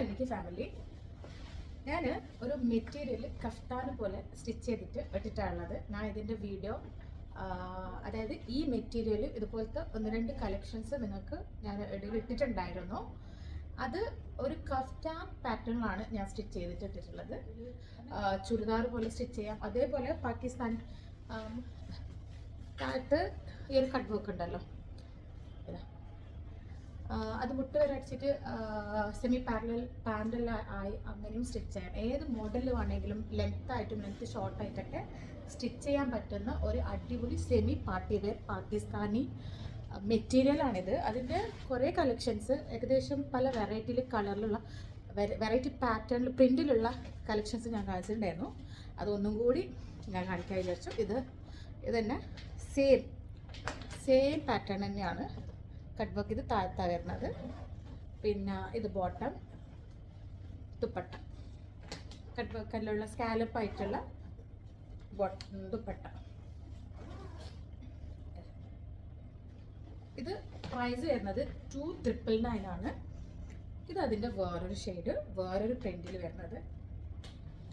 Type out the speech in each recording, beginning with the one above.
Nightie family ഞാൻ ഒരു material kaftan പോലെ സ്റ്റിച്ച് ചെയ്തിട്ട് ഇട്ടിട്ടാണുള്ളത്. ഞാൻ ഇതിന്റെ വീഡിയോ അതായത് ഈ മെറ്റീരിയൽ ഇതുപോലത്തെ ഒന്ന് രണ്ട് കളക്ഷൻസ് നിങ്ങൾക്ക് ഞാൻ ഇട്ടിട്ടുണ്ടായിരുന്നു. അത് ഒരു കഫ്താൻ പാറ്റേണിലാണ് ഞാൻ സ്റ്റിച്ച് ചെയ്തിട്ട് ഇട്ടിട്ടുള്ളത്. ചുരിദാർ പോലെ സ്റ്റിച്ച് ചെയ്യാം. അതേപോലെ പാകിസ്ഥാൻ താഴത്ത് ഈ ഒരു കട്ട് വർക്ക് ഉണ്ടല്ലോ. അത് മുട്ട വരെ അടിച്ചിട്ട് സെമി പാരലൽ പാരലൽ ആയി അങ്ങനെയും സ്റ്റിച്ച് ചെയ്യാം ഏത് മോഡൽ വേണമെങ്കിലും ലെങ്ത് ആയിട്ടും ലെങ്ത് ഷോർട്ട് ആയിട്ടൊക്കെ സ്റ്റിച്ച് ചെയ്യാൻ പറ്റുന്ന ഒരു അടിപൊളി സെമി പാർട്ടി വെയർ പാകിസ്ഥാനി മെറ്റീരിയലാണിത് അതിന്റെ കുറേ കളക്ഷൻസ് ഏകദേശം പല വെറൈറ്റിയിൽ കളറിലുള്ള വെറൈറ്റി പാറ്റേണിൽ പ്രിന്റിലുള്ള കളക്ഷൻസ് ഞാൻ കാണിച്ചിട്ടുണ്ടായിരുന്നു. അതൊന്നും കൂടി ഞാൻ കാണിക്കാൻ വിചാരിച്ചു. ഇത് ഇത് തന്നെ സെയിം സെയിം പാറ്റേൺ തന്നെയാണ്. കട്ട് വർക്ക് ഇത് താഴത്താണ് വരുന്നത് പിന്നെ ഇത് ബോട്ടം ദുപ്പട്ട. കട്ട് വർക്കല്ലുള്ള സ്കാലപ്പ് ആയിട്ടുള്ള ബോട്ടം ദുപ്പട്ട. ഇത് പ്രൈസ് വരുന്നത് ടു ട്രിപ്പിൾ നയൻ ആണ്. ഇത് അതിന്റെ വേറൊരു ഷെയ്ഡ് വേറൊരു പ്രിന്റിൽ വരുന്നത്.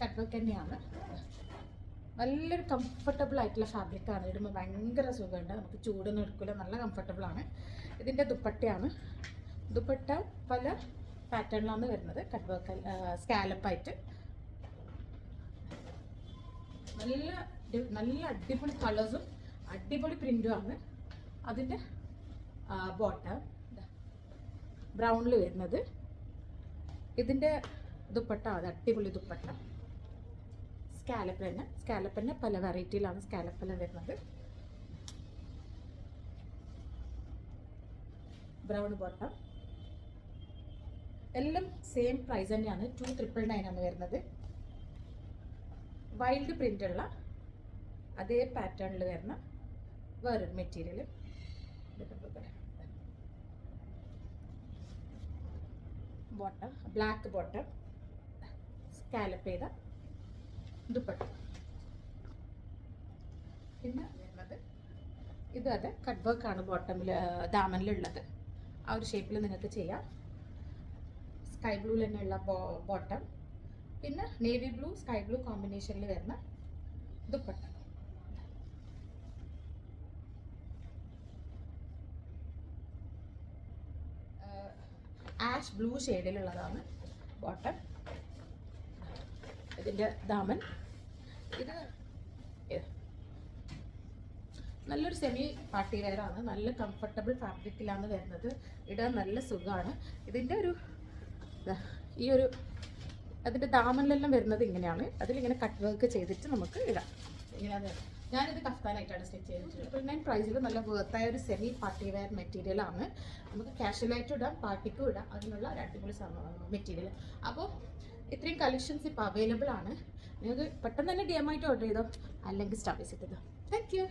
കട്ട് വർക്ക് തന്നെയാണ്. നല്ലൊരു കംഫർട്ടബിൾ ആയിട്ടുള്ള ഫാബ്രിക് ആണ്. ഇടുമ്പോൾ ഭയങ്കര സുഖമുണ്ട്. നമുക്ക് ചൂടൊന്നും എടുക്കില്ല നല്ല കംഫർട്ടബിൾ ആണ്. ഇതിന്റെ ദുപ്പട്ടയാണ്. ദുപ്പട്ട പല പാറ്റേണിലാണ് വരുന്നത്. കട്ട് വർക്ക് സ്കാലപ്പായിട്ട് നല്ല നല്ല അടിപൊളി കളേഴ്സും അടിപൊളി പ്രിന്റും ആണ്. അതിന്റെ ബോട്ടം ബ്രൗണിൽ വരുന്നത്. ഇതിന്റെ ദുപ്പട്ട അത് അടിപൊളി ദുപ്പട്ട. സ്കാലപ്പ് തന്നെ സ്കാലപ്പിന്റെ പല വെറൈറ്റിയിലാണ് സ്കാലപ്പെല്ലാം വരുന്നത്. Brown bottom. എല്ലാം സെയിം പ്രൈസ് തന്നെയാണ്. ടു ട്രിപ്പിൾ നയൻ ആണ് വരുന്നത്. വൈൽഡ് പ്രിന്റുള്ള അതേ പാറ്റേണിൽ വരുന്ന വേറൊരു material bottom. Black bottom. Scallop ചെയ്ത ദുപ്പട്ട പിന്നെ വരുന്നത് ഇത് അതെ കട്ട് വർക്കാണ് ബോട്ടമിൽ ദാമനിലുള്ളത്. ആ ഒരു ഷേപ്പിൽ നിങ്ങൾക്ക് ചെയ്യാം. സ്കൈ ബ്ലൂ തന്നെയുള്ള ബോട്ടം പിന്നെ നേവി ബ്ലൂ സ്കൈ ബ്ലൂ കോമ്പിനേഷനിൽ വരുന്ന ദുപ്പട്ട ആഷ് ബ്ലൂ ഷെയ്ഡിലുള്ളതാണ് ബോട്ടം ഇതിന്റെ ദാമൻ. ഇത്. നല്ലൊരു സെമി പാർട്ടി വെയറാണ് നല്ല കംഫർട്ടബിൾ ഫാബ്രിക്കിലാണ് വരുന്നത്. ഇടാൻ നല്ല സുഖമാണ്. ഇതിന്റെ ഒരു ഈ ഒരു അതിന്റെ ദാമനിലെല്ലാം വരുന്നത് ഇങ്ങനെയാണ്. അതിലിങ്ങനെ കട്ട് വർക്ക് ചെയ്തിട്ട് നമുക്ക് ഇടാം. ഇങ്ങനെയാണ് ഞാനിത് കഫ്താനായിട്ടാണ് സ്റ്റിച്ച് ചെയ്തിട്ടുള്ളത്. ട്രിപ്പിൾ നയൻ പ്രൈസിൽ നല്ല വേർത്തായ ഒരു സെമി പാർട്ടി വെയർ മെറ്റീരിയലാണ് നമുക്ക് കാഷ്വലായിട്ടും ഇടാം പാർട്ടിക്കും ഇടാം. അതിനുള്ള ഒരു അടിപൊളി മെറ്റീരിയൽ അപ്പോൾ ഇത്രയും കളക്ഷൻസ് ഇപ്പോൾ അവൈലബിൾ ആണ്. നിങ്ങൾക്ക് പെട്ടെന്ന് തന്നെ ഡി എം ആയിട്ട് ഓർഡർ ചെയ്തോ? അല്ലെങ്കിൽ സ്റ്റാർ വിസിറ്റ് ചെയ്തോ താങ്ക് യു